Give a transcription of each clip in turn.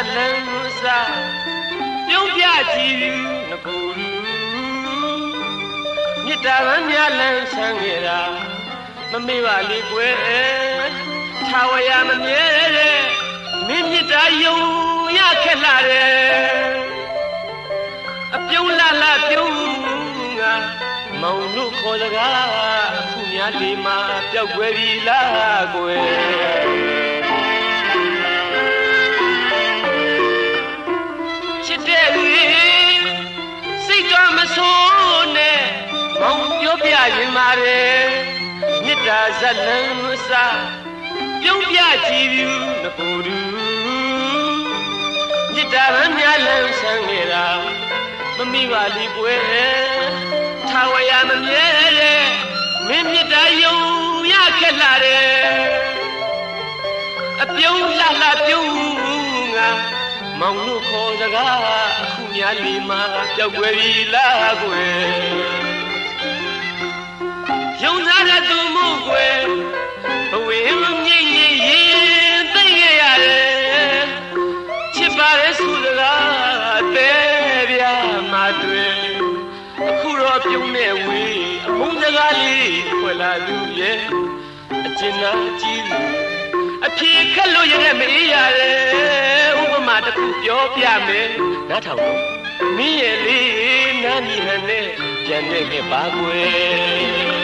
က်လန်းစားပြုံးပြကြည့်ယူငကိုရူမြစ်တာရမ်းများလန်းဆန်းခဲ့တာမမေ့ပါလေကွယ်ထာဝရမမြဲတဲ့မင်းမြစ်တာယုံရခက်လာတယ်အပြုံးလာလာပြုံးငါမောင်တို့ခေါ်စကားအခုများဒီမှာပျောက်ွယ်ပြီလားကွယ် ရင်မာတယ်မေတ္တာဇလံစားပြုံးပြကြည့်ဘူးငကိုယ်တူမေတ္တာရမ်းများလန်းဆန်းနေတာမမိပါလိကွယ်ထာဝရမမြဲတဲ့မင်းမေတ္တာယုံရခက်လာတယ်အပြုံးလှလှပြုံးငါမောင်တို့ခေါ်စကားအခုများလီမှာပျောက်ွယ်ပြီလားကွယ်ယုံ လာလူရဲ့အကျဉ်းသာကြီးလူအဖြေခက်လို့ရတဲ့မေးရတယ်ဥပမာတစ်ခုပြောပြမယ်နားထောင်တော့မင်းရဲ့လေးနားမြည်ဟန်နဲ့ပြန်နေခဲ့ပါကွယ်ယုံ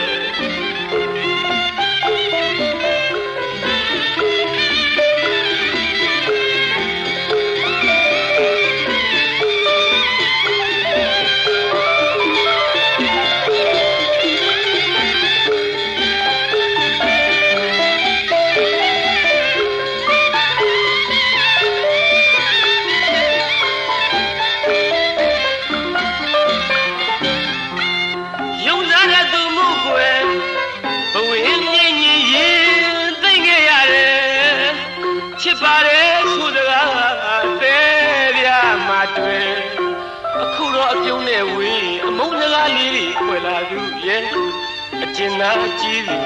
အကျဉ်းသာကြီးသူ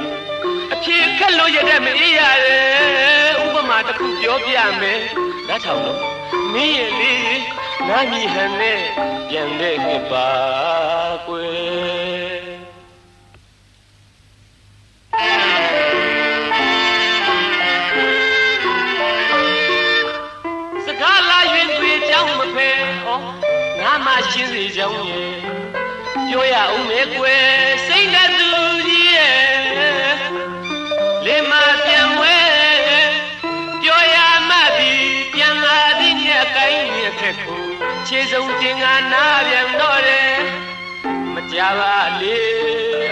အဖြေခက်လို့ရတဲ့မအေးရတယ်ဥပမာတစ်ခုပြောပြမယ်နားထောင်တော့မင်းရဲ့လေးနားမြည်ဟန်နဲ့ပြန်တဲ့ခဲ့ပါကွယ်စကားလာရင်တွေ့ကြောင်းမဖဲဩငါမှရှင်းစီကြောင်းရဲ့ ပြောရအောင်မေကွယ်စိတ်နဲ့သူကြီးရဲ့လေမပြန်ဝဲပြောရမှပြီပြန်လာသည်ညက်ကိုင်းညက်ခက်ကိုခြေစုံတင်ငါနာပြန်တော့တယ်မကြပါလေ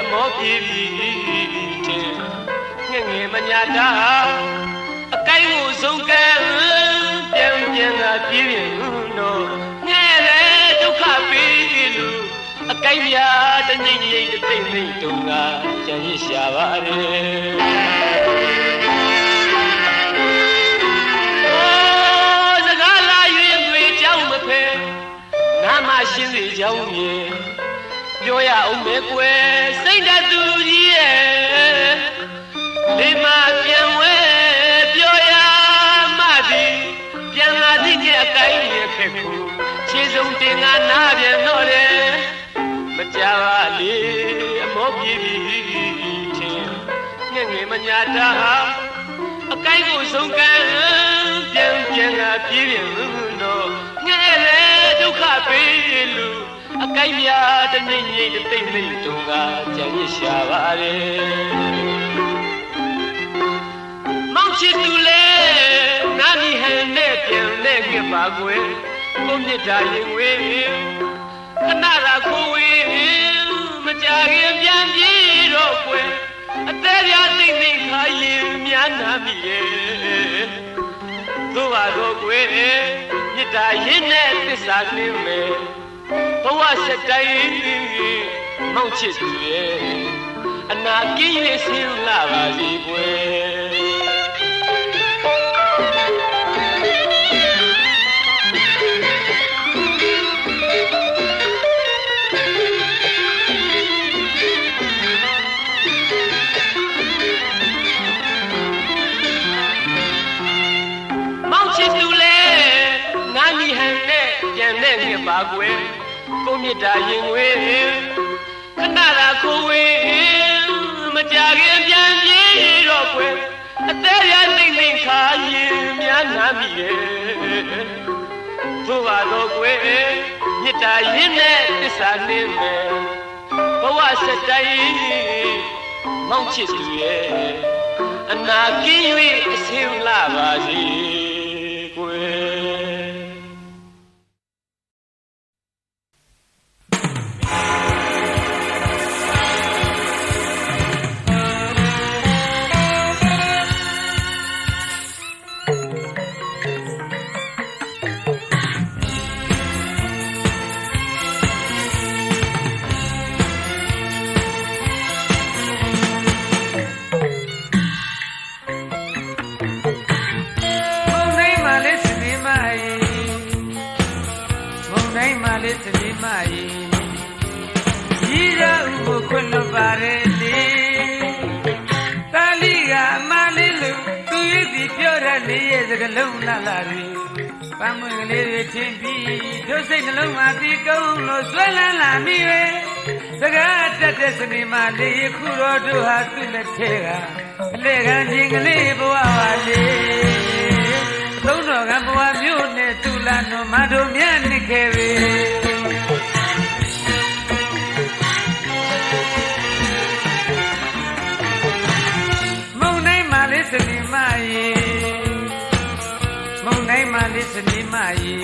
အမောပြေပြီတဲ့ငဲ့ငယ်မညာတာအကိုင်းကိုဆုံးကဲပြန်ပြန်လာပြေးပြန်တော့ အကိုင်းပြတငိမ့်ငိမ့်တိတ်တိတ်တုံကကြံရရှာပါတယ်စကားလာရင်တွေကြောင်းမဖဲငါမှရှင်းစီကြောင်းမြေပြောရအောင်မဲကွယ်စိတ်ဓာတ်သူကြီးရဲ့လေးမပြန်ဝဲပြောရမှသည်ပြန်လာသည့်ကျအကိုင်းရဲ့ခက်ခုခြေစုံတင်ငါနာပြန်တော့တယ် မကြပါလေအမောပြေပြီထင်ငဲ့ငယ်မညာတာအကိုင်းကိုဆုံးကမ်းပြန်ပြန်ငါပြေးပြန်တော့ငဲ့လေဒုက္ခပေးလို့အကိုင်းများတနေငိမ့်တိတ်မိတ်တုံကကြံရရှာပါတယ်မောင်ချစ်သူလေနာမီဟန်နဲ့ပြန်နဲ့ကြပါကွယ်ကိုမြစ်တာရင်ဝေး များနာမိရဲ့သို့ပါတော့ကွယ်မြစ်တာရင်နဲ့သစ္စာလင်းမယ်ဘဝစတိုင်းမောင်ချစ်သူရဲ့အနာကင်းရဆင်းလာပါစေကွယ် နှစ်ပါကွယ်ကိုမြတ်တာရင်ဝေးခဏသာခိုးဝေးမကြခင်ပြန်ပြေးတော့ကွယ်အသေးရနှိမ့်နှိမ့်ခါရင်များနာပြီရဲ့တို့ပါတော့ကွယ်မြတ်တာရင်နဲ့သစ္စာနှင်းမယ်ဘဝစတိုင်းမောင်ချစ်သူရဲ့အနာကင်း၍အဆင်းလာပါစေ လေးစနေမရေဤရာဥကိုခွင့်လွတ်ပါရဲ့လေတာလီကအမလေးလူသူရည်ဒီပြောတဲ့နေရဲ့စကလုံးလာလာရီပန်းမွေကလေးတွေချင်းပြီးတို့စိတ်နှလုံးမှာပြီးကုန်းလို့ဆွဲလန်းလာမိရဲ့စကားတက်တဲ့စနေမလေးခုတော်တို့ဟာသူ့လက်ထဲကအလေခံချင်းကလေးဘဝပါလေသုံးတော်ကဘဝမျိုးနဲ့သူလာတော်မတို့မြတ်နေခဲ့ပြီ ရေ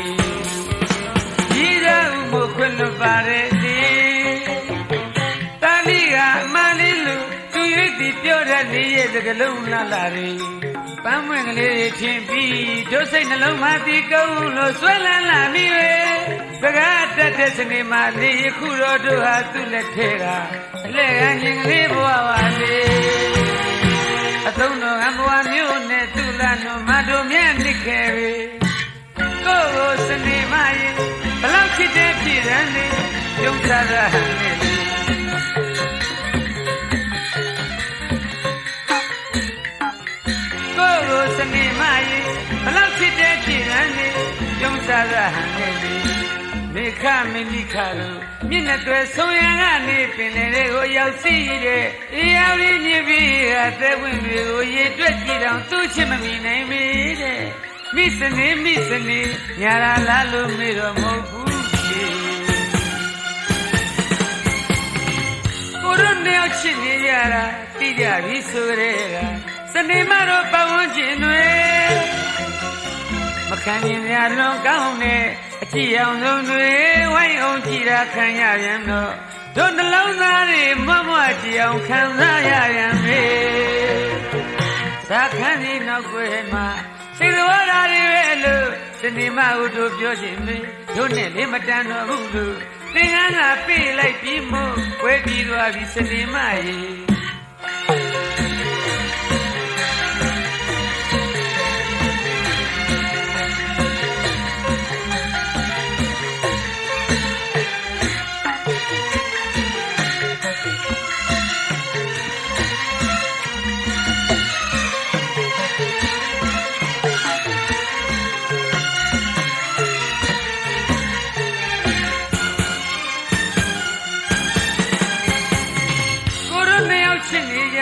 ဤရာဥမခွင့်လွတ်ပါရဲ့ဒီတာလီကအမလေးလူသူရည်ဒီပြောတဲ့နေရဲ့စကလုံးလာလာရီပန်းမွင့်ကလေးတွေထင်ပြီးဒုစိတ်နှလုံးမှာတီးကုန်းလို့ဆွဲလန်းလာမိပဲစကားတက်တဲ့စနေမှာလေယခုတော့တို့ဟာသူ့လက်ထဲကအလဲကရင်ကလေးဘဝပါလေအသုံးတော်ကဘဝမျိုးနဲ့သူ့လမ်းတော်မတို့မြတ်နစ်ခဲ့ပြီ ရန်နေယုံစားရဟန်နေကိုယ်ကိုစနေမရေဘလောက်ဖြစ်တဲ့ပြည်ရန်နေကျုံစားရဟန်နေပြီမေခမင်းကြီးခါလို့မျက်နှာတွေဆုံးရန်ကနေပင်လေတွေကိုရောက်စီတဲ့အေးအရီမြည်ပြီးအသက်ဝင်တွေကိုရေတွက်ကြည့်တော့သူ့ချစ်မမီနိုင်ပြီတဲ့မိစနေမိစနေညာလာလားလို့မေတော့မဟုတ်ဘူး ရုံတယောက်ချစ်နေကြတာသိကြပြီဆိုကြတဲ့ကစနေမတော့ပဝန်းကျင်တွေမခံရင်များလွန်ကောင်းတဲ့အကြည့်အောင်ဆုံးတွေဝိုင်းအောင်ကြည့်တာခံရပြန်တော့တို့နှလုံးသားတွေမွတ်မွတ်ကြည့်အောင်ခံစားရပြန်မေသာခန်းဒီနောက်ွယ်မှာစိတ်တော်ဓာတွေပဲလို့စနေမဟုတို့ပြောခြင်းမေတို့နဲ့လေးမတန်တော့ဘူးလို့ သင်္ကန်းသာပြေးလိုက်ပြီးမို့ဝဲပြီးသွားပြီစနေမရေ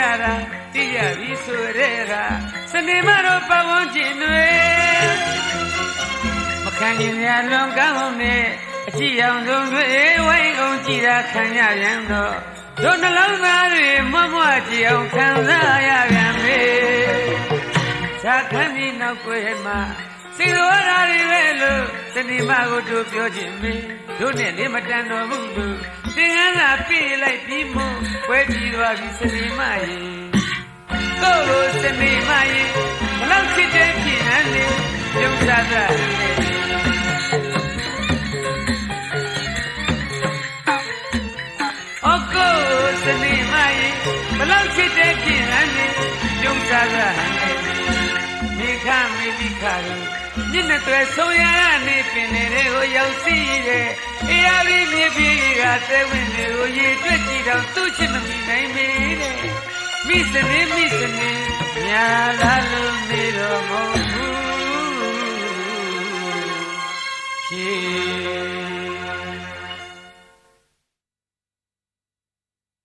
ချစ်နေကြတာသိကြပြီဆိုတဲ့ကစနေမတော့ပဝန်းကျင်တွေမခံရင်များလွန်ကောင်းနဲ့အကြည့်အောင်ဆုံးတွေဝိုင်းအောင်ကြည့်တာခံရပြန်တော့တို့နှလုံးသားတွေမွတ်မွတ်ကြည့်အောင်ခံစားရပြန်မေဇာခန်းဒီနောက်ွယ်မှာ စိတ်တော်ဓာတွေပဲလို့စနေမကိုတို့ပြောခြင်းမေတို့နဲ့နေမတန်တော်ဘူးလို့သင်္ကန်းသာပြေးလိုက်ပြီးမို့ဝဲပြီးသွားပြီစနေမရေကိုယ်ကိုစနေမရေဘလောက်ချစ်တဲ့ပြည်နန်းနေပြုံးစားတာအကိုယ်စနေမရေဘလောက်ချစ်တဲ့ပြည်နန်းနေပြုံးစားတာမိ ခမေလိခါတို့ညနေတွေဆုံးရနေပင်တွေကိုရောက်စီတဲ့အေးအရီမြေပြည်ကတဲဝင်တွေကိုရေတွက်ကြည့်တော့သူ့ချစ်မမီနိုင်မေတဲ့မိစနေမိစနေညာလာလို့မေတော့မဟုတ်ဘူးဖြေရေ